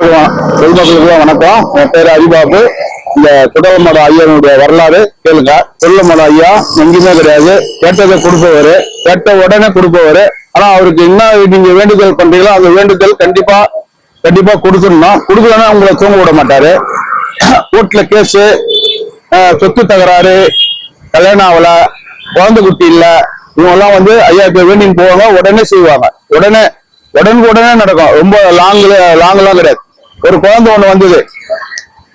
பொதுமக்களுக்கு வணக்கம். என் பேர் அரிபாபு. இந்த குடலமட ஐயனுடைய வரலாறு கேளுங்க. குடலமட ஐயா எங்கேயுமே கிடையாது. கேட்டதை கொடுப்பவர். கேட்ட உடனே கொடுப்பவர். ஆனா அவருக்கு என்ன நீங்க வேண்டுதல் பண்றீங்களோ அந்த வேண்டுதல் கண்டிப்பா கண்டிப்பா கொடுத்துடணும் கொடுக்கலன்னா உங்களை தூங்க விட மாட்டாரு. கோர்ட்ல கேஸு சொத்து தகராறு கல்யாணம் ஆகல குழந்தை குட்டி இல்லை இவங்கெல்லாம் வந்து ஐயா ஐயாக்கு வேண்டின்னு போவாங்க உடனே செய்வாங்க. உடனே உடனுக்கு உடனே நடக்கும். ரொம்ப லாங்ல லாங்லாம் கிடையாது. ஒரு குழந்தை ஒண்ணு வந்தது.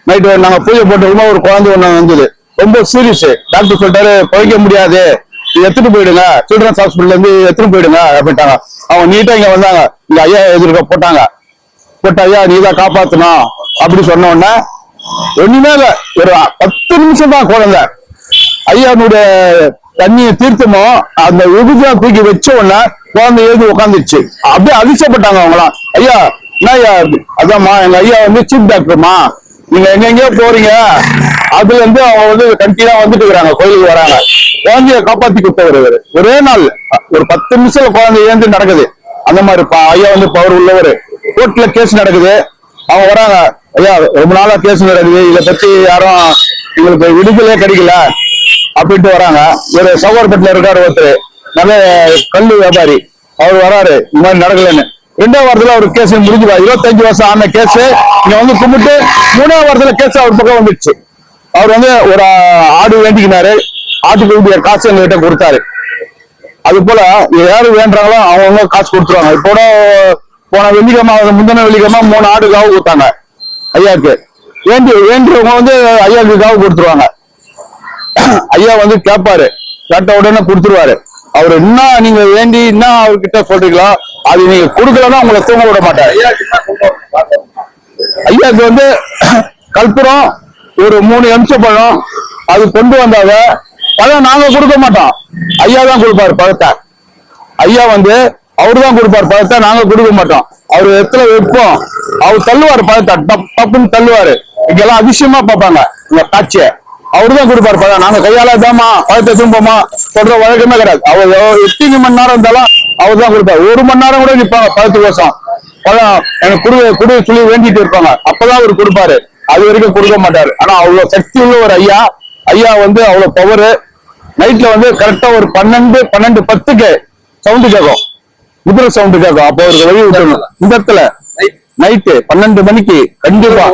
நைட்டு நாங்க பூஜை போட்டிருக்கோம் ஒரு குழந்தை ஒண்ணு வந்தது. ரொம்ப சீரியஸ் டாக்டர் சொல்லிட்டாரு குறைக்க முடியாது. எடுத்துட்டு போயிடுங்க. சில்ட்ரன்ஸ் ஹாஸ்பிட்டல்ல இருந்து எடுத்துட்டு போயிடுங்க அப்படின்ட்டாங்க. அவங்க நீட்டா இங்க வந்தாங்க. இங்க ஐயா எதிர்க்க போட்டாங்க. போட்ட ஐயா நீ தான் காப்பாத்தணும். அப்படி சொன்ன உடனே ஒண்ணுமே இல்ல. ஒரு பத்து நிமிஷம் தான் குழந்தை. ஐயானுடைய தண்ணியை தீர்த்தமோ அந்த விபூதியம் தூக்கி வச்ச உடனே குழந்தை எழுதி உட்காந்துருச்சு அப்படியே அதிர்ஷ்டப்பட்டாங்க அவங்களாம். ஐயா ஐயா அதாம்மா எங்க ஐயா வந்து சீஃப் டாக்டர்மா நீங்க எங்கெங்கயோ போறீங்க. அதுல இருந்து அவங்க வந்து கண்டினியூ வந்துட்டு இருக்கிறாங்க கோயிலுக்கு வராங்க. குழந்தைய காப்பாத்தி கொடுத்தவர் ஒரே நாள் ஒரு பத்து நிமிஷத்துல குழந்தை ஏந்து நடக்குது. அந்த மாதிரி ஐயா வந்து பவர் உள்ளவர். கோர்ட்ல கேஸ் நடக்குது. அவங்க வராங்க ஐயா ரொம்ப நாளா கேஸ் நடக்குது. இதை பத்தி யாரும் உங்களுக்கு விடுதலே கிடைக்கல. அப்படின்ட்டு வராங்க. ஒரு சகோதரப்பட்டில இருக்காரு ஒருத்தர். நல்ல கல் வியாபாரி. அவர் வராரு. இந்த மாதிரி நடக்கலன்னு. ரெண்டாவது வாரத்துல அவர் கேஸ் முடிஞ்சுதா இருபத்தஞ்சு வருஷம் ஆன கேஸ் இங்க வந்து கும்பிட்டு மூணாவது வாரத்துல கேஸ் அவர் பக்கம் வந்துடுச்சு அவர் வந்து ஒரு ஆடு வேண்டிக்கினாரு. ஆட்டுக்கு வேண்டிய காசு எங்ககிட்ட கொடுத்தாரு. அது போல யாரு வேண்டாங்களோ அவங்கவுங்க காசு கொடுத்துருவாங்க. இப்போ போன வெள்ளிக்கிழமை முந்தின வெள்ளிக்கிழமை மூணு ஆடு காவு கொடுத்தாங்க. ஐயாக்கு வேண்டி வேண்டியவங்க வந்து ஐயாவுக்கு காவு கொடுத்துருவாங்க. ஐயா வந்து கேட்பாரு கேட்ட உடனே கொடுத்துருவாரு. அவர் என்ன நீங்க வேண்டி என்ன அவர்கிட்ட சொல்றீங்களா? அது நீங்க கொடுக்கலன்னா உங்களை தூங்க விட மாட்டாரு. ஐயாக்கு வந்து கற்பூரம் ஒரு மூணு எம்ச பழம் அது கொண்டு வந்தாங்க பழம் நாங்க கொடுக்க மாட்டோம். ஐயா தான் கொடுப்பாரு பழத்தை. ஐயா வந்து அவரு தான் கொடுப்பாரு பழத்தை நாங்க கொடுக்க மாட்டோம். அவர் எத்தனை வைப்போம் அவர் தள்ளுவாரு பழத்தை டப் டப்புன்னு தள்ளுவாரு. இங்கெல்லாம் அதிசயமா பார்ப்பாங்க. இந்த காட்சியை. அவரு தான் கொடுப்பாரு பழம் நாங்க கையால தாமா பழத்தை திரும்பமா சொல்ற வழக்கமே கிடையாது. அவர் எத்தனை மணி நேரம் இருந்தாலும் அவர் தான் கொடுப்பாரு. ஒரு மணி நேரம் கூட நிப்பாங்க பழத்துக்கோசம் பழம் எனக்கு குடு குடு சொல்லி வேண்டிட்டு இருப்பாங்க. அப்பதான் அவர் கொடுப்பாரு. அது வரைக்கும் கொடுக்க மாட்டாரு. ஆனா அவ்வளவு சக்தி உள்ள ஒரு ஐயா. ஐயா வந்து அவ்வளவு பவர் நைட்ல வந்து கரெக்டா ஒரு பன்னெண்டு பன்னெண்டு பத்துக்கு சவுண்டு கேட்கும் குதிரை சவுண்டு கேட்கும் அப்போ அவருக்கு வழி விட்டுறணும். இந்த இடத்துல நைட்டு பன்னெண்டு மணிக்கு கண்டிப்பா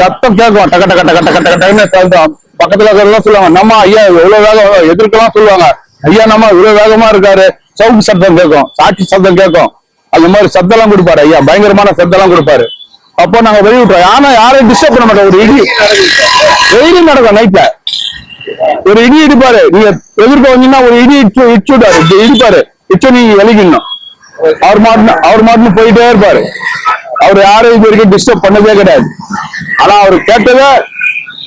சத்தம் கேட்கும் டக டக டக டக டக டகன்னு சத்தம் பக்கத்துல இருக்கிறவங்க சொல்லுவாங்க நம்ம ஐயா எவ்வளவு வேகம் எதிர்க்கலாம் சொல்லுவாங்க. ஐயா நம்ம இவ்வளவு வேகமா இருக்காரு. சவுண்ட் சத்தம் கேட்கும் சாட்சி சத்தம் கேட்கும். அந்த மாதிரி சத்தம் எல்லாம் கொடுப்பாரு ஐயா பயங்கரமான சத்தம் எல்லாம் கொடுப்பாரு. அப்போ நாங்க வெளியிட்டோம். ஆனா யாரையும் டிஸ்டர்ப் பண்ண மாட்டோம். ஒரு இடி டெய்லி நடக்கும் நைட்ல ஒரு இடி இடிப்பாரு. நீங்க எதிர்க்க வந்தீங்கன்னா ஒரு இடி இடிச்சு இடிச்சு விட்டாரு. இடிப்பாரு. இடிச்சு நீங்க விலகிடணும். அவர் மாட்டு அவர் மாட்டுன்னு போயிட்டே இருப்பாரு. அவர் யாரும் இது வரைக்கும் டிஸ்டர்ப் பண்ணதே கிடையாது. ஆனா அவர் கேட்டதை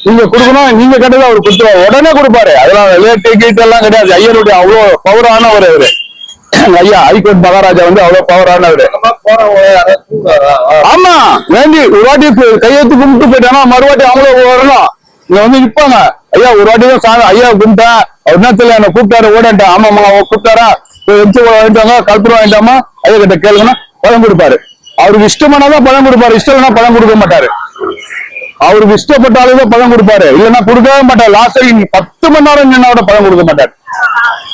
நீங்க கொடுக்கணும் நீங்க கேட்டதை அவர் கொடுத்துருவாரு. உடனே கொடுப்பாரு. அதெல்லாம் லேட்டு கீட்டு எல்லாம் கிடையாது. ஐயருடைய அவ்வளவு பவரானவர் அவரு. ஐயா ஹைகோர்ட் மகாராஜா வந்து அவ்வளவு பவரானவர் ஆமா வேண்டி ஒரு வாட்டி கையெழுத்து கும்பிட்டு போயிட்டானா மறுவாட்டி அவங்களும் வரணும். இங்க வந்து நிப்பாங்க. ஐயா ஒரு வாட்டி தான் சாமி ஐயா கும்பிட்டேன். அவர் என்ன தெரியல என்ன கூப்பிட்டாரு ஓடன்ட்டேன். ஆமாமா அவன் கூப்பிட்டாரா? போய் வாங்கிட்டாங்க கல்பூரம் வாங்கிட்டாமா? ஐயா கிட்ட கேளுங்கன்னா பழம் கொடுப்பாரு. அவருக்கு இஷ்டமானதான் பழம் கொடுப்பாரு. இஷ்டம் பழம் கொடுக்க மாட்டாரு. அவருக்கு இஷ்டப்பட்டாலே தான் பழம் கொடுப்பாரு. இல்லைன்னா கொடுக்கவே மாட்டார். லாஸ்ட் வரைக்கும் பத்து மணி நேரம் என்னோட பழம் கொடுக்க மாட்டாரு.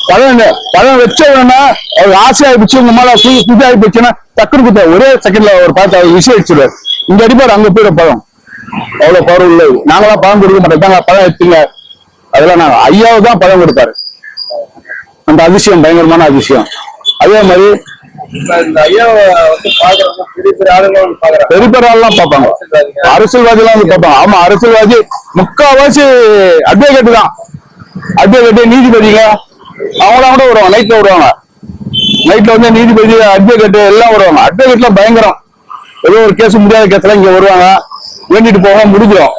பழம் பழம் வச்ச உடனே அவர் ஆசையாகி போச்சு உங்க மேல சூ சூதாகி போச்சுன்னா டக்குனு கொடுத்தா ஒரே செகண்ட்ல ஒரு பார்த்து அவர் விஷயம் அடிச்சிடுவார் இங்க அடிப்பாரு அங்க போயிட பழம். அவ்வளவு பவர் இல்லை நாங்களாம் பழம் கொடுக்க மாட்டோம். தாங்க பழம் எடுத்துங்க. அதெல்லாம் நாங்க ஐயாவு தான் பழம் கொடுப்பாரு அந்த அதிசயம் பயங்கரமான அதிசயம். அதே மாதிரி இந்த வந்து பெரிய பெரிய ஆளுங்க வந்து ஆள்லாம் பார்ப்பாங்க. அரசியல்வாதி வந்து பார்ப்பாங்க ஆமா அரசியல்வாதி முக்காவாசி அட்வொகேட் தான். அட்வொகேட் நீதிபதிங்க. அவங்களாம் கூட வருவாங்க. நைட்ல வருவாங்க. நைட்ல வந்து நீதிபதி அட்வொகேட் எல்லாம் வருவாங்க. அட்வொகேட்லாம் பயங்கரம். ஏதோ ஒரு கேஸ் முடியாத கேஸ்ல இங்க வருவாங்க. வேண்டிட்டு போவாங்க முடிஞ்சிடும்.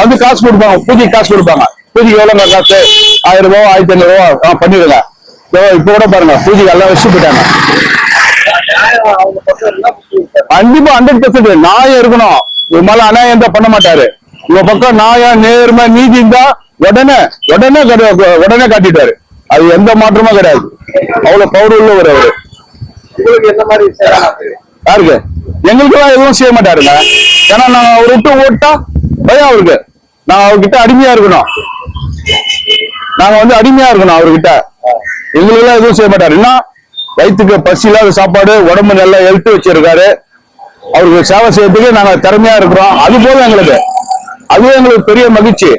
வந்து காசு கொடுப்பாங்க. பூஜைக்கு காசு கொடுப்பாங்க. பூஜைக்கு எவ்வளவுங்க காசு? ஆயிரம் ரூபா ஆயிரத்தி ஐநூறு ரூபாய் பண்ணிடுங்க. இப்ப கூட பாருங்க. பூஜைக்கு எல்லாம் வச்சு போயிட்டாங்க. கண்டிப்பா ஹண்ட்ரட் பர்சன்ட் நாயம் இருக்கணும். இது மேல அநியாயம் தான் பண்ண மாட்டாரு. உங்க பக்கம் நாயம் நேர்மை நீதி இருந்தா உடனே உடனே உடனே காட்டிட்டாரு. அது எந்த மாற்றமும் கிடையாது. அவ்வளவு பவர் உள்ளவர் அவரு. யாருக்கு? எங்களுக்கெல்லாம் எதுவும் செய்ய மாட்டாருங்க. ஏன்னா நாங்க அவர் விட்டு ஓட்டா பயம் அவருக்கு. நான் அவர்கிட்ட அடிமையா இருக்கணும். நாங்க வந்து அடிமையா இருக்கணும் அவர்கிட்ட. எங்களுக்கெல்லாம் எதுவும் செய்ய மாட்டாரு. என்ன வயிற்றுக்கு பசி இல்லாத சாப்பாடு உடம்பு நல்லா எழுத்து வச்சிருக்காரு. அவருக்கு சேவை செய்யறதுக்கு நாங்க திறமையா இருக்கிறோம். அது போதும் எங்களுக்கு. அதுவே எங்களுக்கு பெரிய மகிழ்ச்சி.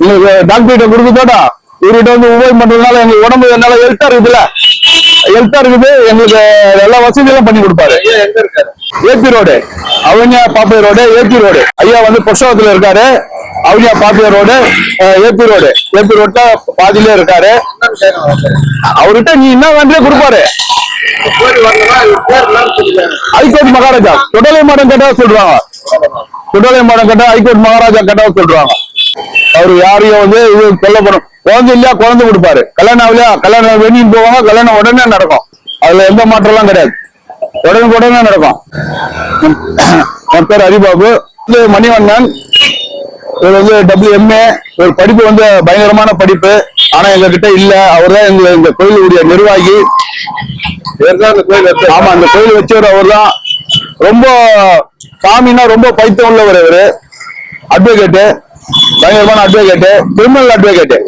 எங்களுக்கு டாக்டர் கிட்ட இவர்கிட்ட வந்து உபயோகம் பண்றதுனால எங்க உடம்பு என்னால எழுத்தா இருக்குதுல்ல? எழுத்தா இருக்குது. எங்களுக்கு எல்லா வசதிகளும் பண்ணி கொடுப்பாரு. ஐயா ஏபி ரோடு அவங்க பாப்பை ரோடு ஏபி ரோடு ஐயா வந்து புஷ்பகத்துல இருக்காரு. அவனியா பாப்பியா road A B road. A B ரோட்ல பாதியிலே இருக்காரு. அவர்கிட்ட. நீ என்ன வேண்டிய கொடுப்பாரு. ஹைகோர்ட் மகாராஜா குடலை மாடம் கேட்டா சொல்றாங்க. குடலை மாடம் கேட்டா ஹைகோர்ட் மகாராஜா கேட்டா சொல்றாங்க. அவரு யாரையும் வந்து இது சொல்லப்படும் குழந்தை இல்லையா குழந்தை கொடுப்பாரு. கல்யாணம் ஆகலையா கல்யாணம் வெளியும் போவாங்க கல்யாணம் உடனே நடக்கும். அதுல எந்த மாற்றம் எல்லாம் கிடையாது. உடனே உடனே நடக்கும். என் பேர் ஹரிபாபு. மணிவண்ணன். இவர் வந்து டபிள்யூஎம்ஏ ஒரு படிப்பு வந்து பயங்கரமான படிப்பு. ஆனா எங்க கிட்ட இல்ல. அவர் தான் எங்க இந்த கோயிலுடைய நிர்வாகி. ஆமா அந்த கோயில் வச்சவர் அவர் தான். ரொம்ப சாமின்னா ரொம்ப பைத்தியம் உள்ளவர் இவரு. அட்வொகேட்டு பயங்கரமான அட்வொகேட்டு கிரிமினல் அட்வொகேட்டு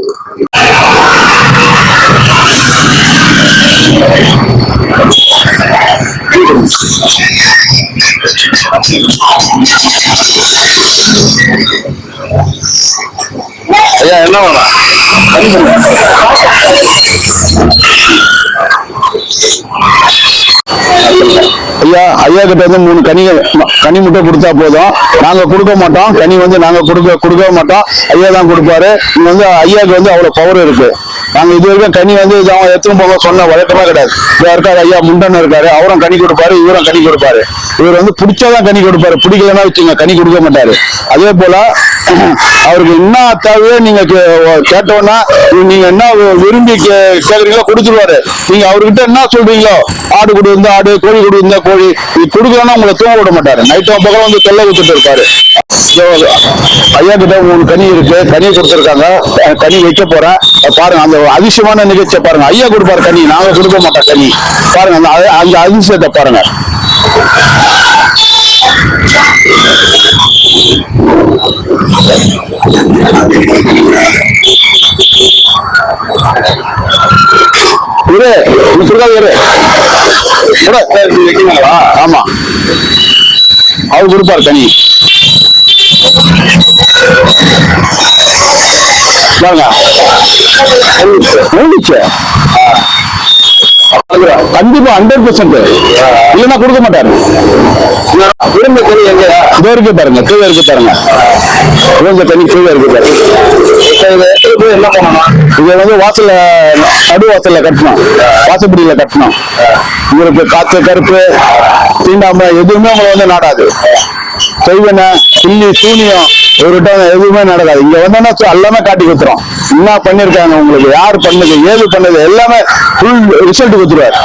ஐயா என்ன ஐயா ஐயா கிட்ட வந்து மூணு கனி கனி முட்டை கொடுத்தா போதும். நாங்க கொடுக்க மாட்டோம். கனி வந்து நாங்க கொடுக்க கொடுக்க மாட்டோம். ஐயா தான் கொடுப்பாரு. இங்க வந்து ஐயாக்கு வந்து அவ்வளவு பவர் இருக்கு. நாங்கள் இது வரைக்கும் கனி வந்து இது அவன் எத்தனை போக சொன்ன வழக்கமாக கிடையாது. இவர் இருக்காரு ஐயா முண்டன் இருக்காரு அவரும் கனி கொடுப்பாரு இவரும் கனி கொடுப்பாரு. இவர் வந்து பிடிச்சாதான் கனி கொடுப்பாரு. பிடிக்கலன்னா வச்சுங்க கனி கொடுக்க மாட்டாரு. அதே போல அவருக்கு என்ன தேவையோ நீங்க கே- கேட்டோன்னா நீங்க என்ன விரும்பி கே- கேக்குறீங்களோ கொடுத்துருவாரு. நீங்க அவர்கிட்ட என்ன சொல்றீங்களோ ஆடு கொடு இருந்தா ஆடு கோழி கொடு இருந்தா கோழி இது கொடுக்கலன்னா உங்களை தூங்க விட மாட்டாரு. நைட்டு பக்கம் வந்து தொல்லை கொடுத்துட்டு இருப்பாரு. ஐயா கிட்ட மூணு கனி இருக்கு. கனி கொடுத்துருக்காங்க. கனி வைக்க போறேன். பாருங்க அந்த அதிசயமான நிகழ்ச்சியை பாருங்க. ஐயா கொடுப்பாரு கனி. நாங்க கொடுக்க மாட்டோம் கனி. பாருங்க அந்த அந்த அதிசயத்தை பாருங்க. இரு நீ இரு. ஆமா. அவர் கொடுப்பாரு கனி. கண்டிப்பா ஹண்ட்ரட் பெர்சன்ட் இல்லைன்னா கொடுக்க மாட்டாரு. விரும்ப கறி எங்க இதோ இருக்கு பாருங்க கீழே இருக்கு பாருங்க. விழுந்த தண்ணி கீழே இருக்கு பாருங்க. என்ன பண்ணணும் இதை வந்து வாசல்ல நடு வாசல்ல கட்டணும். வாசப்படியில கட்டணும். உங்களுக்கு காத்து கருப்பு தீண்டாம எதுவுமே உங்களை வந்து நாடாது. செய்வன புள்ளி சூனியம் இவர்கிட்ட எதுவுமே நடக்காது. இங்க வந்தோம்னா எல்லாமே காட்டி கொடுத்துரும் என்ன பண்ணிருக்காங்க உங்களுக்கு? யார் பண்ணது? ஏது பண்ணது? எல்லாமே ஃபுல் ரிசல்ட் கொடுத்துருவாரு